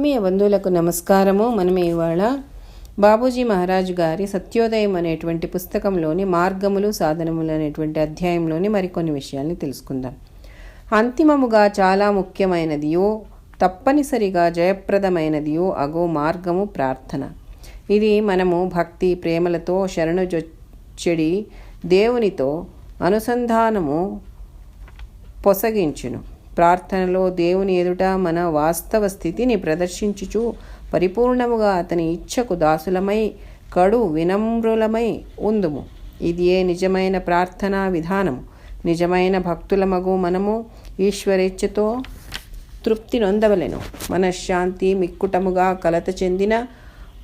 ఆత్మీయ బంధువులకు నమస్కారము. మనం ఇవాళ బాబూజీ మహారాజు గారి సత్యోదయం అనేటువంటి పుస్తకంలోని మార్గములు సాధనములు అనేటువంటి అధ్యాయంలోని మరికొన్ని విషయాల్ని తెలుసుకుందాం. అంతిమముగా చాలా ముఖ్యమైనదియో తప్పనిసరిగా జయప్రదమైనదియో అగో మార్గము ప్రార్థన. ఇది మనము భక్తి ప్రేమలతో శరణుజొచ్చడి దేవునితో అనుసంధానము పొసగించును. ప్రార్థనలో దేవుని ఎదుట మన వాస్తవ స్థితిని ప్రదర్శించుచు పరిపూర్ణముగా అతని ఇచ్ఛకు దాసులమై కడు వినమ్రులమై ఉందుము. ఇది ఏ నిజమైన ప్రార్థనా విధానము నిజమైన భక్తులమగు మనము ఈశ్వరేచ్ఛతో తృప్తి నొందవలెను. మనశ్శాంతి మిక్కుటముగా కలత చెందిన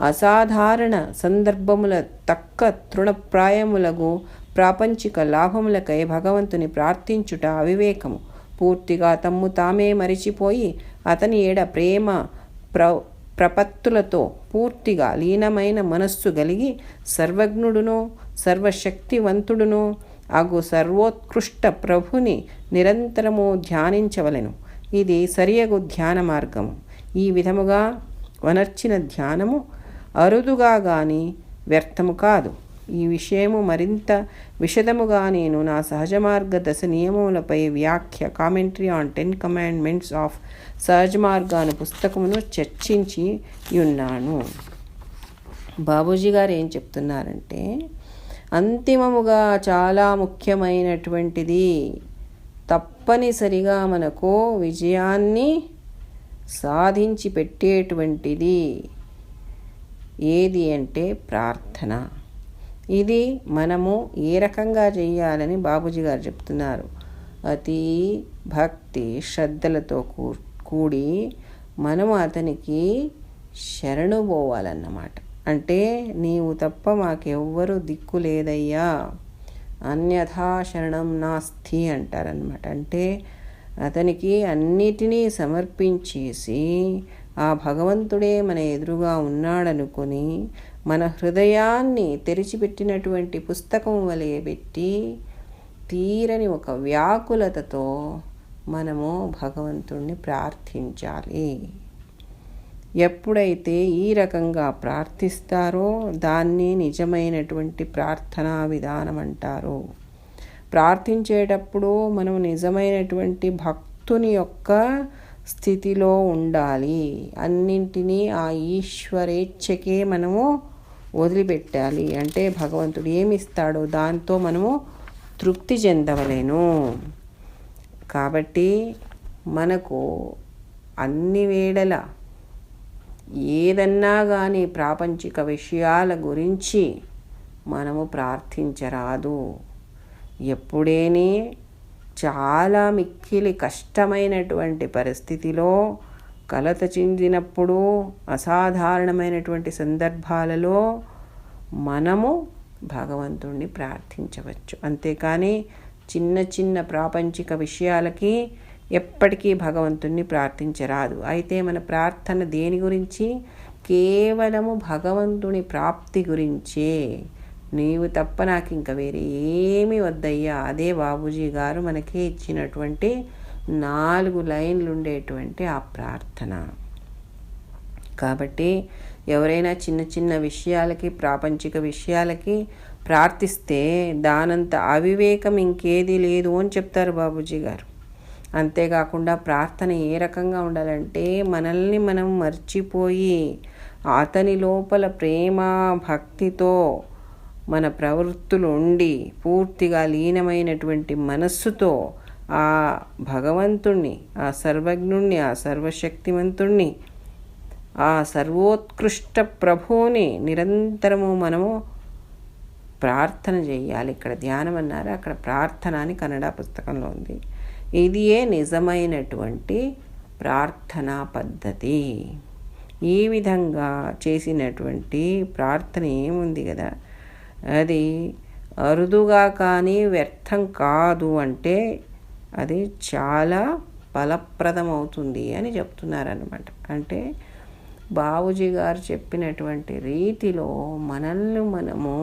అసాధారణ సందర్భముల తక్క తృణప్రాయములకు ప్రాపంచిక లాభములకై భగవంతుని ప్రార్థించుట అవివేకము. పూర్తిగా తమ్ము తామే మరిచిపోయి అతని ఏడ ప్రేమ ప్ర ప్రపత్తులతో పూర్తిగా లీనమైన మనస్సు కలిగి సర్వజ్ఞుడునో సర్వశక్తివంతుడునో అగు సర్వోత్కృష్ట ప్రభుని నిరంతరము ధ్యానించవలెను. ఇది సరియగు ధ్యాన మార్గము. ఈ విధముగా వనర్చిన ధ్యానము అరుదుగా గాని వ్యర్థము కాదు. ఈ విషయము మరింత విషదముగా నేను నా సహజ మార్గ దశ నియమములపై వ్యాఖ్య commentary on ten commandments of Sahaj Marg అనే పుస్తకమును చర్చించి ఉన్నాను. బాబూజీ గారు ఏం చెప్తున్నారంటే అంతిమముగా చాలా ముఖ్యమైనటువంటిది తప్పనిసరిగా మనకు విజయాన్ని సాధించి పెట్టేటువంటిది ఏది అంటే ప్రార్థన. ఇది మనము ఏ రకంగా చేయాలని బాబూజీ గారు చెప్తున్నారు. అతి భక్తి శ్రద్ధలతో కూడి మనము అతనికి శరణు పోవాలన్నమాట. అంటే నీవు తప్ప మాకెవ్వరు దిక్కు లేదయ్యా. అన్యథా శరణం నాస్తి అంటారనమాట అంటే అతనికి అన్నిటినీ సమర్పించేసి ఆ భగవంతుడే మన ఎదురుగా ఉన్నాడనుకొని మన హృదయాన్ని తెరిచిపెట్టినటువంటి పుస్తకం వలె పెట్టి తీరని ఒక వ్యాకులతతో మనము భగవంతుణ్ణి ప్రార్థించాలి. ఎప్పుడైతే ఈ రకంగా ప్రార్థిస్తారో దాన్ని నిజమైనటువంటి ప్రార్థనా విధానం అంటారు. ప్రార్థించేటప్పుడు మనం నిజమైనటువంటి భక్తుని యొక్క స్థితిలో ఉండాలి. అన్నింటినీ ఆ ఈశ్వరేచ్ఛకే మనము వదిలిపెట్టాలి. అంటే భగవంతుడు ఏమిస్తాడో దాంతో మనము తృప్తి చెందవలేను. కాబట్టి మనకు అన్ని వేళల ఏదన్నా కానీ ప్రాపంచిక విషయాల గురించి మనము ప్రార్థించరాదు. ఎప్పుడేనే చాలా మిక్కిలి కష్టమైనటువంటి పరిస్థితిలో కలత చెందినప్పుడు అసాధారణమైనటువంటి సందర్భాలలో మనము భగవంతుణ్ణి ప్రార్థించవచ్చు. అంతేకాని చిన్న చిన్న ప్రాపంచిక విషయాలకి ఎప్పటికీ భగవంతుణ్ణి ప్రార్థించరాదు. అయితే మన ప్రార్థన దేని గురించి? కేవలము భగవంతుని ప్రాప్తి గురించే. నీవు తప్ప నాకు ఇంకా వేరే ఏమి వద్దయ్యా. అదే బాబూజీ గారు మనకి ఇచ్చినటువంటి నాలుగు లైన్లు ఉండేటువంటి ఆ ప్రార్థన. కాబట్టి ఎవరైనా చిన్న చిన్న విషయాలకి ప్రాపంచిక విషయాలకి ప్రార్థిస్తే దానంత అవివేకం ఇంకేది లేదు అని చెప్తారు బాబూజీ గారు. అంతేకాకుండా ప్రార్థన ఏ రకంగా ఉండాలంటే మనల్ని మనం మర్చిపోయి అతని లోపల ప్రేమ భక్తితో మన ప్రవృత్తులు ఉండి పూర్తిగా లీనమైనటువంటి మనస్సుతో ఆ భగవంతుణ్ణి ఆ సర్వజ్ఞుణ్ణి ఆ సర్వశక్తివంతుణ్ణి ఆ సర్వోత్కృష్ట ప్రభువుని నిరంతరము మనము ప్రార్థన చేయాలి. ఇక్కడ ధ్యానం అన్నారు. అక్కడ ప్రార్థన అని కన్నడ పుస్తకంలో ఉంది. ఇదియే నిజమైనటువంటి ప్రార్థనా పద్ధతి? ఈ విధంగా చేసినటువంటి ప్రార్థన ఏముంది కదా? అది అరుదుగా కానీ వ్యర్థం కాదు అంటే అది చాలా ఫలప్రదమవుతుంది అని చెప్తున్నారనమాట అంటే బాబుజీ గారు చెప్పినటువంటి రీతిలో మనల్ని మనము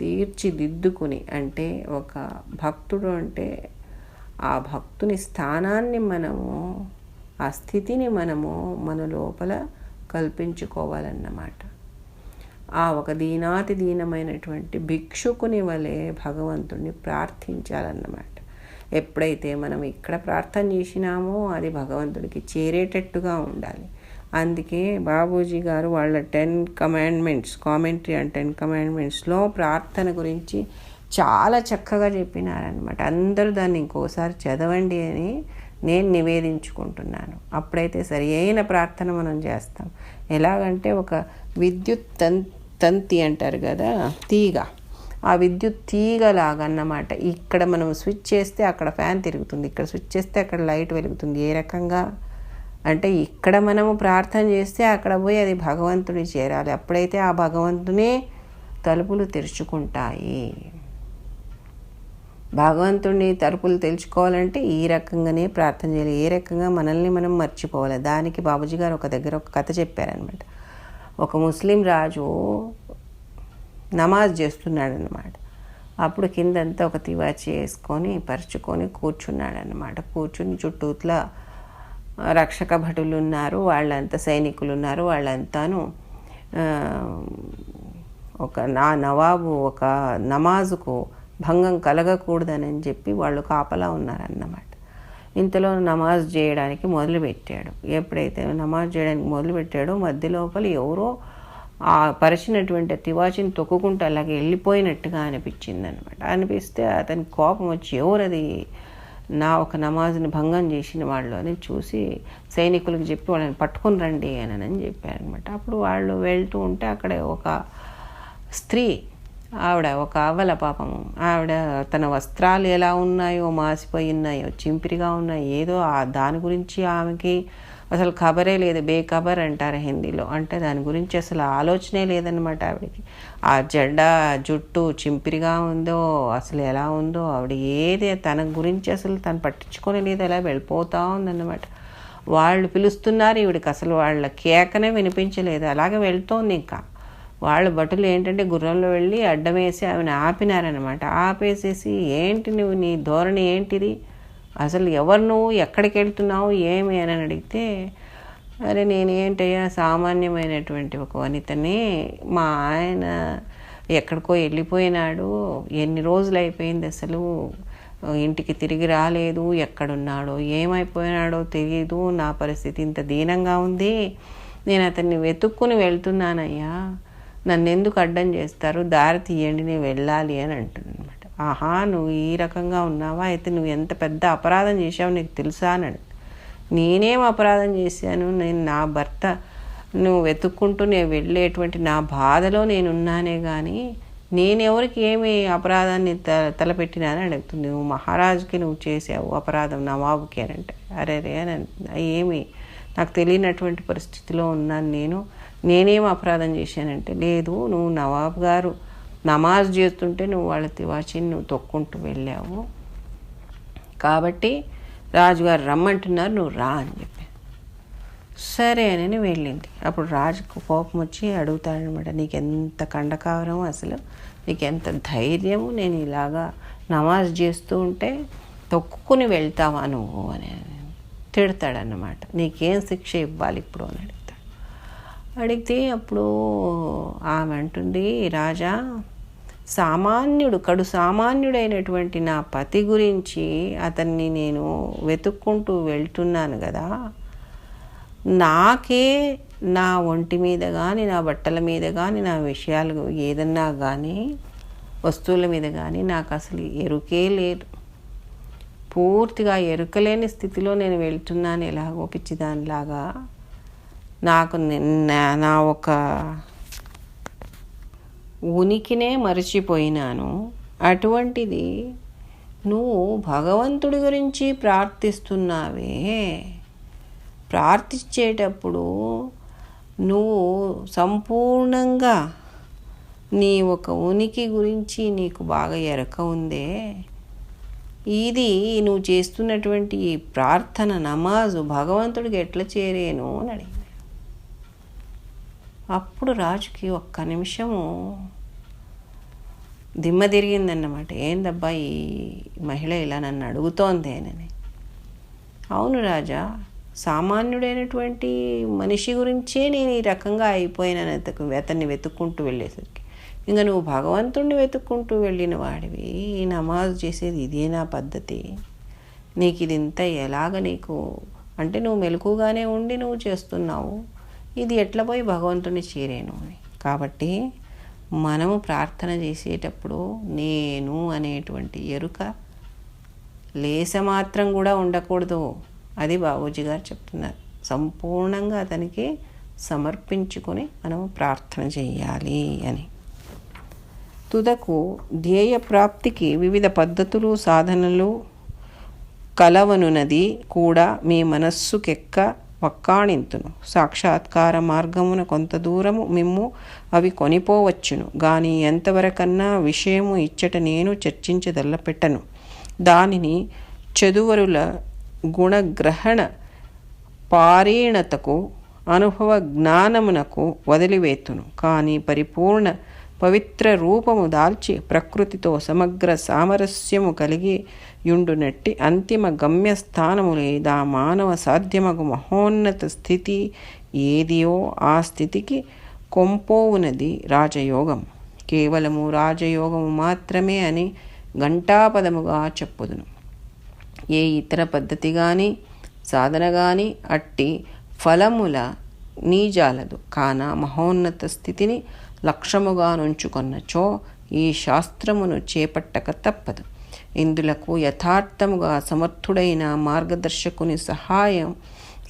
తీర్చిదిద్దుకుని అంటే ఒక భక్తుడు అంటే ఆ భక్తుని స్థానాన్ని మనము ఆ స్థితిని మనము మన లోపల కల్పించుకోవాలన్నమాట. ఆ ఒక దీనాతి దీనమైనటువంటి భిక్షుకుని వలె భగవంతుణ్ణి ప్రార్థించాలన్నమాట. ఎప్పుడైతే మనం ఇక్కడ ప్రార్థన చేసినామో అది భగవంతుడికి చేరేటట్టుగా ఉండాలి. అందుకే బాబూజీ గారు వాళ్ళ ten commandments commentary and ten కమాండ్మెంట్స్లో ప్రార్థన గురించి చాలా చక్కగా చెప్పినారనమాట అందరూ దాన్ని ఇంకోసారి చదవండి అని నేను నివేదించుకుంటున్నాను. అప్పుడైతే సరి అయిన ప్రార్థన మనం చేస్తాం. ఎలాగంటే ఒక విద్యుత్ తంతి అంటారు కదా తీగ. ఆ విద్యుత్ తీగలాగన్నమాట. ఇక్కడ మనం స్విచ్ చేస్తే అక్కడ ఫ్యాన్ తిరుగుతుంది. ఇక్కడ స్విచ్ చేస్తే అక్కడ లైట్ వెలుగుతుంది. ఏ రకంగా? అంటే ఇక్కడ మనము ప్రార్థన చేస్తే అక్కడ పోయి అది భగవంతుడి చేరాలి. అప్పుడైతే ఆ భగవంతునే తలుపులు తెరుచుకుంటాయి. భగవంతుడిని తలుపులు తెలుసుకోవాలంటే ఈ రకంగానే ప్రార్థన చేయాలి. ఏ రకంగా? మనల్ని మనం మర్చిపోవాలి. దానికి బాబుజీ గారు ఒక దగ్గర ఒక కథ చెప్పారనమాట ఒక ముస్లిం రాజు నమాజ్ చేస్తున్నాడనమాట అప్పుడు కిందంతా ఒక తివాచి వేసుకొని పరుచుకొని కూర్చున్నాడనమాట కూర్చుని చుట్టూట్లా రక్షక భటులు ఉన్నారు వాళ్ళంతా సైనికులు ఉన్నారు వాళ్ళంతాను ఒక నా నవాబు ఒక నమాజుకు భంగం కలగకూడదని చెప్పి వాళ్ళు కాపలా ఉన్నారన్నమాట. ఇంతలో నమాజ్ చేయడానికి మొదలుపెట్టాడు. ఎప్పుడైతే నమాజ్ చేయడానికి మొదలుపెట్టాడో మధ్య లోపల ఎవరో ఆ పరిచినటువంటి తివాచిని తొక్కుకుంటూ అలాగే వెళ్ళిపోయినట్టుగా అనిపించింది అనమాట అనిపిస్తే అతని కోపం వచ్చి ఎవరది? నా ఒక నమాజ్ని భంగం చేసిన వాళ్ళు అని చూసి సైనికులకు చెప్పి వాళ్ళని పట్టుకొని రండి అని అని చెప్పారనమాట అప్పుడు వాళ్ళు వెళ్తూ ఉంటే అక్కడ ఒక స్త్రీ ఆవిడ ఒక అవ్వల పాపము ఆవిడ తన వస్త్రాలు ఎలా ఉన్నాయో మాసిపోయి ఉన్నాయో చింపిరిగా ఉన్నాయో ఏదో ఆ దాని గురించి ఆమెకి అసలు ఖబరే లేదు బేఖబర్ అంటారు హిందీలో. అంటే దాని గురించి అసలు ఆలోచనే లేదనమాట ఆవిడకి. ఆ జెండ జుట్టు చింపిరిగా ఉందో అసలు ఎలా ఉందో ఆవిడ ఏది తన గురించి అసలు తను పట్టించుకొని లేదు అలా వెళ్ళిపోతూ ఉందన్నమాట. వాళ్ళు పిలుస్తున్నారు ఈవిడికి అసలు వాళ్ళ కేకనే వినిపించలేదు. అలాగే వెళ్తోంది ఇంకా. వాళ్ళ భటులు ఏంటంటే గుర్రంలో వెళ్ళి అడ్డం వేసి ఆమెను ఆపినారనమాట ఆపేసేసి ఏంటి నువ్వు నీ ధోరణి ఏంటిది? అసలు ఎవరు నువ్వు ఎక్కడికి వెళ్తున్నావు ఏమి అని అడిగితే అరే నేనేంటయ్యా సామాన్యమైనటువంటి ఒక వనితని మా ఆయన ఎక్కడికో వెళ్ళిపోయినాడు ఎన్ని రోజులు అయిపోయింది అసలు ఇంటికి తిరిగి రాలేదు ఎక్కడున్నాడో ఏమైపోయినాడో తెలియదు నా పరిస్థితి ఇంత దీనంగా ఉంది నేను అతన్ని వెతుక్కుని వెళ్తున్నానయ్యా నన్ను ఎందుకు అడ్డం చేస్తారు దారి తీయండి నేను వెళ్ళాలి అని అంటున్నాను ఆహా నువ్వు ఈ రకంగా ఉన్నావా? అయితే నువ్వు ఎంత పెద్ద అపరాధం చేసావు నీకు తెలుసా అని నేనేం అపరాధం చేశాను? నేను నా భర్త నువ్వు వెతుక్కుంటూ నేను వెళ్ళేటువంటి నా బాధలో నేను ఉన్నానే కానీ నేనెవరికి ఏమి అపరాధాన్ని త తలపెట్టినానని అడుగుతుంది. నువ్వు మహారాజుకి నువ్వు చేసావు అపరాధం నవాబుకి అని అంటే. అరే రే అని ఏమి? నాకు తెలియనటువంటి పరిస్థితిలో ఉన్నాను నేను. నేనేం అపరాధం చేశానంటే లేదు నువ్వు నవాబు గారు నమాజ్ చేస్తుంటే నువ్వు వాళ్ళ తివాచిని నువ్వు తొక్కుంటూ వెళ్ళావు. కాబట్టి రాజుగారు రమ్మంటున్నారు నువ్వు రా అని చెప్పి. సరే అని వెళ్ళింది. అప్పుడు రాజుకు కోపం వచ్చి అడుగుతాడనమాట నీకు ఎంత కండకావరం అసలు? నీకు ఎంత ధైర్యము? నేను ఇలాగా నమాజ్ చేస్తూ ఉంటే తొక్కుని వెళ్తావా నువ్వు? అని తిడతాడన్నమాట నీకేం శిక్ష ఇవ్వాలి ఇప్పుడు? అని అడుగుతాడు. అడిగితే అప్పుడు ఆమె అంటుంది రాజా సామాన్యుడు కడు సామాన్యుడైనటువంటి నా పతి గురించి అతన్ని నేను వెతుక్కుంటూ వెళ్తున్నాను కదా నాకే నా ఒంటి మీద కానీ నా బట్టల మీద కానీ నా విషయాలు ఏదన్నా కానీ వస్తువుల మీద కానీ నాకు అసలు ఎరుకే లేదు. పూర్తిగా ఎరుకలేని స్థితిలో నేను వెళ్తున్నాను ఎలాగో పిచ్చిదానిలాగా. నాకు నా ఒక ఉనికినే మరచిపోయినాను. అటువంటిది నువ్వు భగవంతుడి గురించి ప్రార్థిస్తున్నావే. ప్రార్థించేటప్పుడు నువ్వు సంపూర్ణంగా నీ ఒక ఉనికి గురించి నీకు బాగా ఎరక ఉందే. ఇది నువ్వు చేస్తున్నటువంటి ఈ ప్రార్థన నమాజు భగవంతుడికి ఎట్లా చేరేను అని అడిగింది అప్పుడు రాజుకి ఒక్క నిమిషము దిమ్మ తిరిగిందన్నమాట. ఏందబ్బా ఈ మహిళ ఇలా నన్ను అడుగుతోంది? అని. అవును రాజా సామాన్యుడైనటువంటి మనిషి గురించే నేను ఈ రకంగా అయిపోయినాను అతన్ని వెతుక్కుంటూ వెళ్ళేసరికి ఇంకా నువ్వు భగవంతుణ్ణి వెతుక్కుంటూ వెళ్ళిన వాడివి. ఈ నమాజ్ చేసేది ఇదే నా పద్ధతి. నీకు ఇది ఇంత ఎలాగ నీకు అంటే నువ్వు మెలకుగానే ఉండి నువ్వు చేస్తున్నావు. ఇది ఎట్లా పోయి భగవంతుని చేరేను అని. కాబట్టి మనము ప్రార్థన చేసేటప్పుడు నేను అనేటువంటి ఎరుక లేస మాత్రం కూడా ఉండకూడదు. అది బాబూజీ గారు చెప్తున్నారు. సంపూర్ణంగా అతనికి సమర్పించుకొని మనము ప్రార్థన చేయాలి అని. తుదకు ధ్యేయ ప్రాప్తికి వివిధ పద్ధతులు సాధనలు కలవనున్నది కూడా మీ మనస్సుకెక్క వక్కాణింతును సాక్షాత్కార మార్గమున కొంత దూరము మిమ్ము అవి కొనిపోవచ్చును. గాని ఎంతవరకన్నా విషయము ఇచ్చట నేను చర్చించదల్లపెట్టను దానిని చదువరుల గుణగ్రహణ పారీణతకు అనుభవ జ్ఞానమునకు వదిలివేతును. కానీ పరిపూర్ణ పవిత్ర రూపము దాల్చి ప్రకృతితో సమగ్ర సామరస్యము కలిగి యుండునట్టి అంతిమ గమ్యస్థానము లేదా మానవ సాధ్యమగు మహోన్నత స్థితి ఏదియో ఆ స్థితికి కొంపోవునది రాజయోగం. కేవలము రాజయోగము మాత్రమే అని ఘంటాపదముగా చెప్పుదును. ఏ ఇతర పద్ధతి కానీ సాధన కానీ అట్టి ఫలముల నీజాలదు. కాన మహోన్నత స్థితిని లక్ష్యముగా నుంచుకొన్నచో ఈ శాస్త్రమును చేపట్టక తప్పదు. ఇందులకు యథార్థముగా సమర్థుడైన మార్గదర్శకుని సహాయం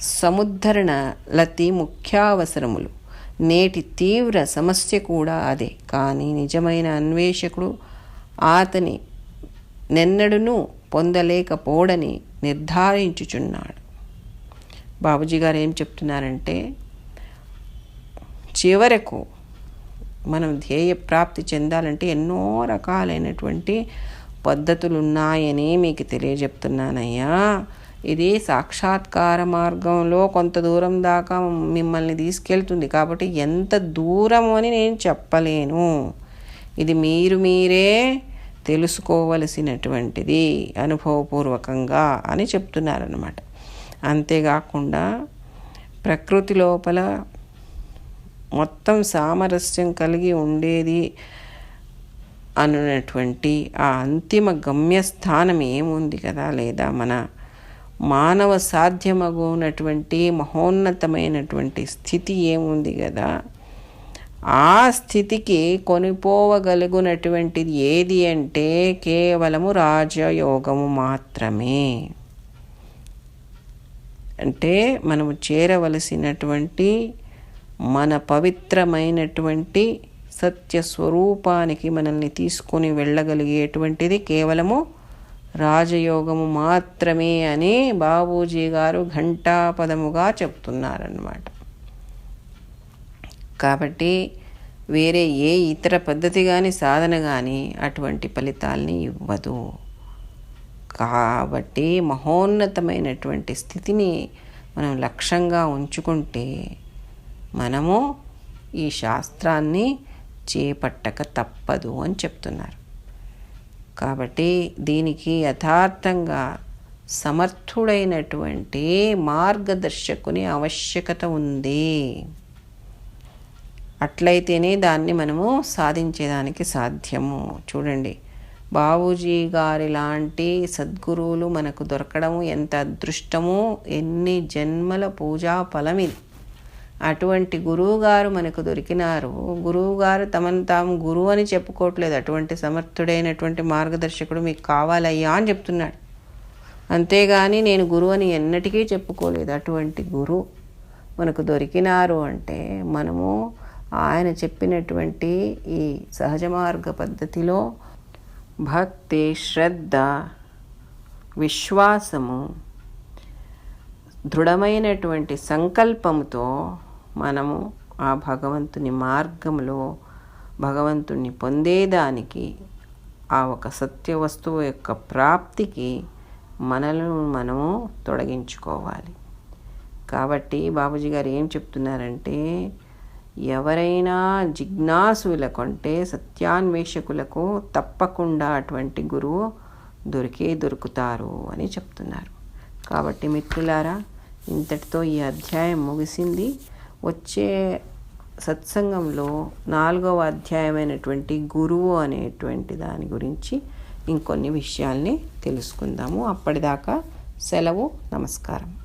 సముద్ధరణ లతి ముఖ్యావసరములు. నేటి తీవ్ర సమస్య కూడా అదే. కానీ నిజమైన అన్వేషకుడు అతని నిన్నడును పొందలేకపోడని నిర్ధారించుచున్నాడు. బాబుజీ గారు ఏం చెప్తున్నారంటే చివరకు మనం ధ్యేయ ప్రాప్తి చెందాలంటే ఎన్నో రకాలైనటువంటి పద్ధతులు ఉన్నాయని మీకు తెలియజెప్తున్నానయ్యా. ఇది సాక్షాత్కార మార్గంలో కొంత దూరం దాకా మిమ్మల్ని తీసుకెళ్తుంది కాబట్టి ఎంత దూరం అని నేను చెప్పలేను. ఇది మీరు మీరే తెలుసుకోవలసినటువంటిది అనుభవపూర్వకంగా అని చెప్తున్నారనమాట అంతేకాకుండా ప్రకృతి లోపల మొత్తం సామరస్యం కలిగి ఉండేది అనునటువంటి ఆ అంతిమ గమ్యస్థానం ఏముంది కదా లేదా మన మానవ సాధ్యమగునటువంటి మహోన్నతమైనటువంటి స్థితి ఏముంది కదా? ఆ స్థితికి కొనిపోవగలుగునటువంటిది ఏది అంటే కేవలము రాజయోగము మాత్రమే. అంటే మనము చేరవలసినటువంటి మన పవిత్రమైనటువంటి సత్య స్వరూపానికి మనల్ని తీసుకొని వెళ్ళగలిగేటువంటిది కేవలము రాజయోగము మాత్రమే అని బాబూజీ గారు ఘంటాపదముగా చెప్తున్నారన్నమాట. కాబట్టి వేరే ఏ ఇతర పద్ధతి కానీ సాధన కానీ అటువంటి ఫలితాల్ని ఇవ్వదు. కాబట్టి మహోన్నతమైనటువంటి స్థితిని మనం లక్ష్యంగా ఉంచుకుంటే మనము ఈ శాస్త్రాన్ని చేపట్టక తప్పదు అని చెప్తున్నారు. కాబట్టి దీనికి యథార్థంగా సమర్థుడైనటువంటి మార్గదర్శకుని ఆవశ్యకత ఉంది. అట్లయితేనే దాన్ని మనము సాధించేదానికి సాధ్యము. చూడండి బాబూజీ గారి లాంటి సద్గురువులు మనకు దొరకడము ఎంత అదృష్టము ఎన్ని జన్మల పూజా ఫలం ఇది అటువంటి గురువుగారు మనకు దొరికినారు. గురువుగారు తమను తాము గురువు అని చెప్పుకోవట్లేదు. అటువంటి సమర్థుడైనటువంటి మార్గదర్శకుడు మీకు కావాలయ్యా అని చెప్తున్నాడు. అంతేగాని నేను గురువు అని ఎన్నటికీ చెప్పుకోలేదు. అటువంటి గురువు మనకు దొరికినారు అంటే మనము ఆయన చెప్పినటువంటి ఈ సహజ మార్గ పద్ధతిలో భక్తి శ్రద్ధ విశ్వాసము దృఢమైనటువంటి సంకల్పంతో మనము ఆ భగవంతుని మార్గంలో భగవంతుణ్ణి పొందేదానికి ఆ ఒక సత్య వస్తువు యొక్క ప్రాప్తికి మనలను మనము తొలగించుకోవాలి. కాబట్టి బాబుజీ గారు ఏం చెప్తున్నారంటే ఎవరైనా జిజ్ఞాసులకు అంటే సత్యాన్వేషకులకు తప్పకుండా అటువంటి గురువు దొరికే దొరుకుతారు అని చెప్తున్నారు. కాబట్టి మిత్రులారా ఇంతటితో ఈ అధ్యాయం ముగిసింది. వచ్చే సత్సంగంలో నాలుగవ అధ్యాయమైనటువంటి గురువు అనేటువంటి దాని గురించి ఇంకొన్ని విషయాల్ని తెలుసుకుందాము. అప్పటిదాకా సెలవు నమస్కారం.